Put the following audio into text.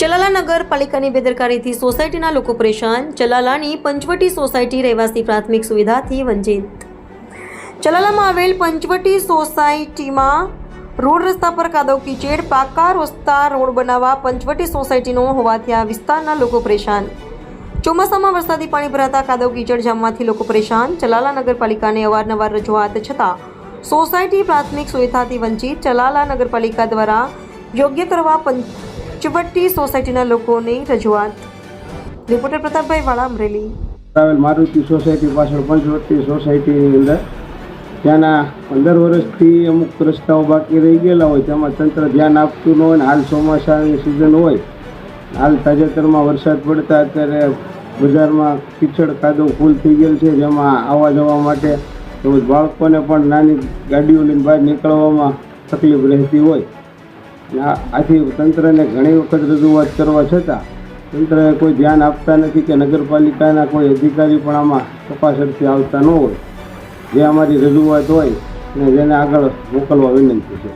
ચલાલા નગરપાલિકાની બેદરકારીથી સોસાયટીના લોકો પરેશાન. ચલાલાની પંચવટી સોસાયટી રહેવાસી પ્રાથમિક સુવિધાથી વંચિત. ચલાલામાં આવેલ પંચવટી સોસાયટીમાં રોડ રસ્તા પર કાદવ કીચડ, પાકા રસ્તા રોડ બનાવવા પંચવટી સોસાયટીનો હોવાથી આ વિસ્તારના લોકો પરેશાન. ચોમાસામાં વરસાદી પાણી ભરાતા કાદવ કીચડ જામવાથી લોકો પરેશાન. ચલાલા નગરપાલિકાને અવારનવાર રજૂઆત છતાં સોસાયટી પ્રાથમિક સુવિધાથી વંચિત. ચલાલા નગરપાલિકા દ્વારા યોગ્ય કરવા પંચવટી સોસાયટીના લોકોની રજૂઆત. રિપોર્ટર પ્રતાપભાઈ વાળા, અમરેલી. ટ્રાવેલ મારુતિ સોસાયટી પાછળ પંચવટી સોસાયટીની અંદર. ત્યાંના પંદર વર્ષથી અમુક રસ્તાઓ બાકી રહી ગયેલા હોય, તેમાં તંત્ર ધ્યાન આપતું ન હોય ને હાલ ચોમાસાની સિઝન હોય. હાલ તાજેતરમાં વરસાદ પડતા અત્યારે બજારમાં કીચડ કાદો ફૂલ થઈ ગયેલ છે, જેમાં આવવા જવા માટે તેમજ બાળકોને પણ નાની ગાડીઓ લઈને બહાર નીકળવામાં તકલીફ રહેતી હોય. આથી તંત્રને ઘણી વખત રજૂઆત કરવા છતાં તંત્રએ કોઈ ધ્યાન આપતા નથી કે નગરપાલિકાના કોઈ અધિકારી પણ આમાં તપાસ અર્થે આવતા ન હોય. જે અમારી રજૂઆત હોય અને જેને આગળ મોકલવા વિનંતી છે.